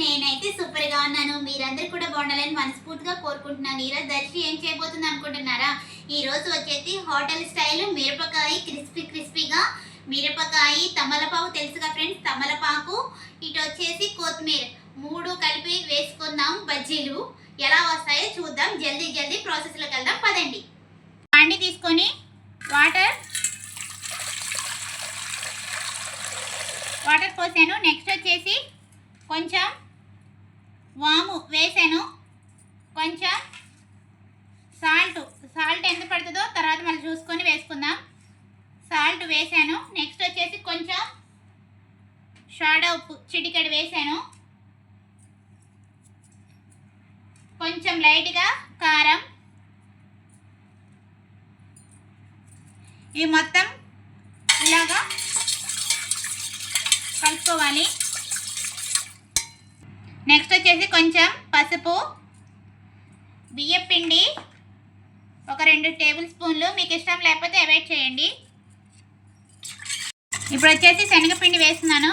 నేనైతే సూపర్గా ఉన్నాను. మీరందరూ కూడా బాగుండాలని మనస్ఫూర్తిగా కోరుకుంటున్నాను. ఈరోజు దర్శి ఏం చేయబోతుంది అనుకుంటున్నారా? ఈ రోజు వచ్చేసి హోటల్ స్టైల్ మిరపకాయ క్రిస్పీ క్రిస్పీగా మిరపకాయ తమలపాకు తెలుసుగా ఫ్రెండ్స్ తమలపాకు ఇటు వచ్చేసి కొత్తిమీర మూడు కలిపి వేసుకుందాం బజ్జీలు. ఎలా వస్తాయో చూద్దాం. జల్దీ జల్దీ ప్రాసెస్లోకి వెళ్దాం. పదండి. పండి తీసుకొని వాటర్ వాటర్ పోసాను. నెక్స్ట్ వచ్చేసి కొంచెం వాము వేసాను. కొంచెం సాల్ట్ సాల్ట్ ఎంత పడుతుందో తర్వాత మళ్ళీ చూసుకొని వేసుకుందాం. సాల్ట్ వేసాను. నెక్స్ట్ వచ్చేసి కొంచెం షాడా ఉప్పు చిటికెడు వేసాను. కొంచెం లైట్గా కారం. ఈ మొత్తం ఇలాగా కలుపుకోవాలి. నెక్స్ట్ వచ్చేసి కొంచెం పసుపు బియ్యం పిండి ఒక రెండు టేబుల్ స్పూన్లు. మీకు ఇష్టం లేకపోతే అవాయిడ్ చేయండి. ఇప్పుడు వచ్చేసి శనగపిండి వేస్తున్నాను.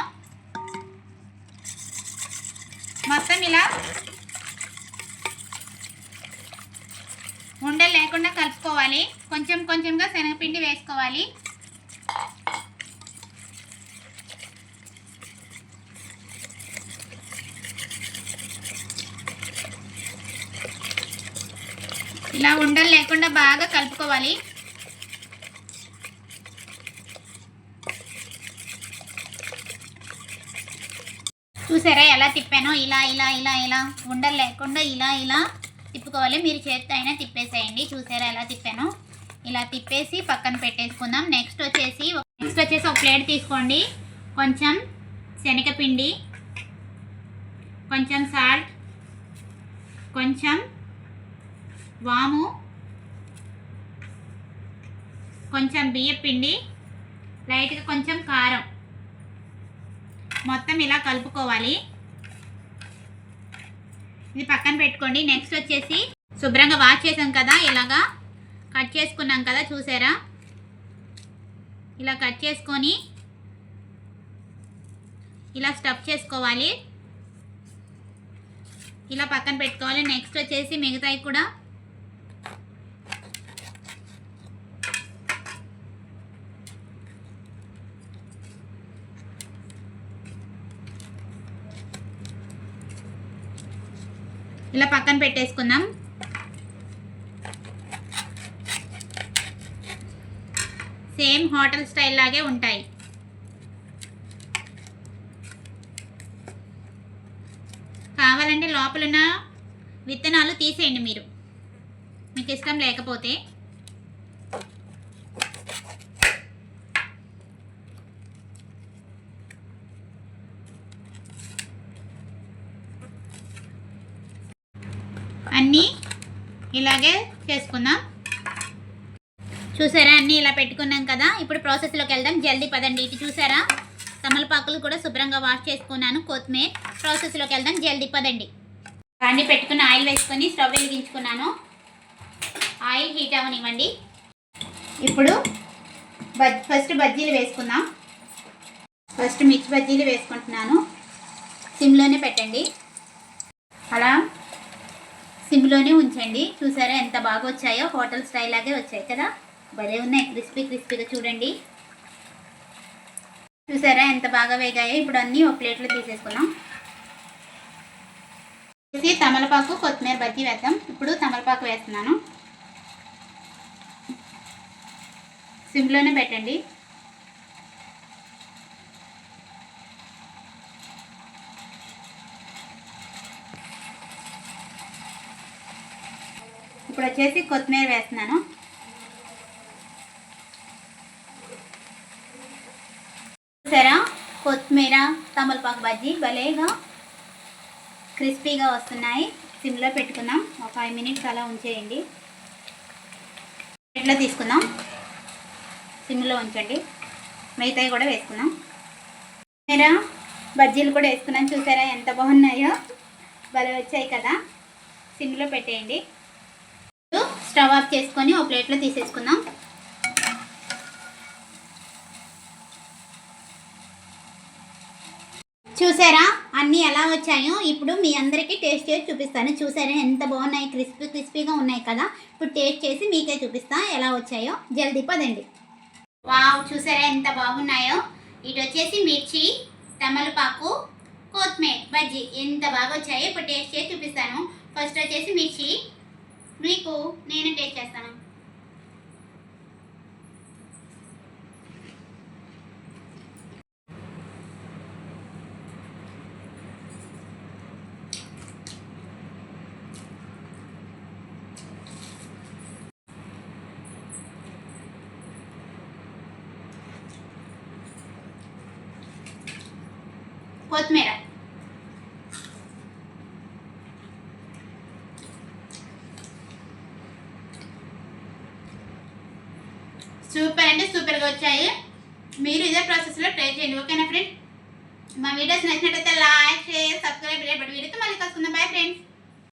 మొత్తం ఇలా ఉండలు లేకుండా కలుపుకోవాలి. కొంచెం కొంచెంగా శనగపిండి వేసుకోవాలి. ఇలా ఉండలు లేకుండా బాగా కలుపుకోవాలి. చూసారా ఎలా తిప్పానో? ఇలా ఇలా ఇలా ఇలా. ఉండలు లేకుండా ఇలా ఇలా తిప్పుకోవాలి. మీరు చేతితో అయినా తిప్పేసేయండి. చూసారా ఎలా తిప్పానో? ఇలా తిప్పేసి పక్కన పెట్టేసుకుందాం. నెక్స్ట్ వచ్చేసి నెక్స్ట్ వచ్చేసి ఒక ప్లేట్ తీసుకోండి. కొంచెం శనగపిండి కొంచెం సాల్ట్ కొంచెం వాము. కొంచెం బియ్యం పిండి లైట్గా కొంచెం కారం. మొత్తం ఇలా కలుపుకోవాలి. ఇది పక్కన పెట్టుకోండి. నెక్స్ట్ వచ్చేసి శుభ్రంగా వాష్ చేసాం కదా ఇలాగా కట్ చేసుకున్నాం కదా చూసారా? ఇలా కట్ చేసుకొని ఇలా స్టఫ్ చేసుకోవాలి. ఇలా పక్కన పెట్టుకోవాలి. నెక్స్ట్ వచ్చేసి మిగతాయి కూడా ఇలా పక్కన పెట్టేసుకుందాం. సేమ్ హోటల్ స్టైల్ లాగే ఉంటాయి. కావాలంటే లోపలున్న విత్తనాలు తీసేయండి మీరు. మీకు ఇష్టం లేకపోతే అన్నీ ఇలాగే చేసుకుందాం. చూసారా అన్నీ ఇలా పెట్టుకున్నాం కదా? ఇప్పుడు ప్రాసెస్లోకి వెళ్దాం. జల్దీ పదండి. ఇటు చూసారా? తమలపాకులు కూడా శుభ్రంగా వాష్ చేసుకున్నాను కొత్తిమీర. ప్రాసెస్లోకి వెళ్దాం. జల్దీ పదండి. అన్నీ పెట్టుకుని ఆయిల్ వేసుకొని స్టవ్ వెలిగించుకున్నాను. ఆయిల్ హీట్ అవనివ్వండి ఇప్పుడు బజ్ ఫస్ట్ బజ్జీలు వేసుకుందాం. ఫస్ట్ మిర్చి బజ్జీలు వేసుకుంటున్నాను. సిమ్లోనే పెట్టండి. అలా సిమ్లోనే ఉంచండి. చూసారా ఎంత బాగా వచ్చాయో హోటల్ స్టైల్ లాగే వచ్చాయి కదా? భలే ఉన్నాయి. క్రిస్పీ క్రిస్పీగా చూడండి. చూసారా ఎంత బాగా వేగాయో? ఇప్పుడు అన్నీ ఒక ప్లేట్లో తీసేసుకున్నాం. వేసి తమలపాకు కొత్తిమీర బజ్జీ వేద్దాం. ఇప్పుడు తమలపాకు వేస్తున్నాను. సిమ్లోనే పెట్టండి ఇప్పుడు వచ్చేసి కొత్తిమీర వేస్తున్నాను. చూసారా? కొత్తిమీర తమలపాకు బజ్జీ భలేగా క్రిస్పీగా వస్తున్నాయి. సిమ్లో పెట్టుకుందాం. ఒక ఫైవ్ మినిట్స్ అలా ఉంచేయండి. ఎట్లా తీసుకుందాం. సిమ్లో ఉంచండి. మిగతాయి కూడా వేసుకుందాం. కొత్తిమీర బజ్జీలు కూడా వేసుకున్నాం చూసారా ఎంత బాగున్నాయో? భలే వచ్చాయి కదా. సిమ్లో పెట్టేయండి. స్టవ్ ఆఫ్ చేసుకొని ఒక ప్లేట్లో తీసేసుకుందాం. చూసారా? అన్నీ ఎలా వచ్చాయో? ఇప్పుడు మీ అందరికీ టేస్ట్ చేసి చూపిస్తాను. చూసారా? ఎంత బాగున్నాయి? క్రిస్పీ క్రిస్పీగా ఉన్నాయి కదా? ఇప్పుడు టేస్ట్ చేసి మీకే చూపిస్తా ఎలా వచ్చాయో. జల్దీ పదండి. వావ్! చూసారా? ఎంత బాగున్నాయో? ఇటు వచ్చేసి మిర్చి తమలపాకు కొత్తిమీర బజ్జీ ఎంత బాగా వచ్చాయో ఇప్పుడు టేస్ట్ చేసి చూపిస్తాను. ఫస్ట్ వచ్చేసి మిర్చి మీకు నేను టేస్ట్ చేస్తాను. కొత్తిమీర. సూపర్ అంటే సూపర్గా వచ్చాయి. మీరు ఇదే ప్రాసెస్లో ట్రై చేయండి ఓకేనా ఫ్రెండ్ మా వీడియోస్ నచ్చినట్టయితే లైక్ షేర్ సబ్స్క్రైబ్ రేపటి వీడియోతో మళ్ళీ కలుసుకుందాం. Bye friends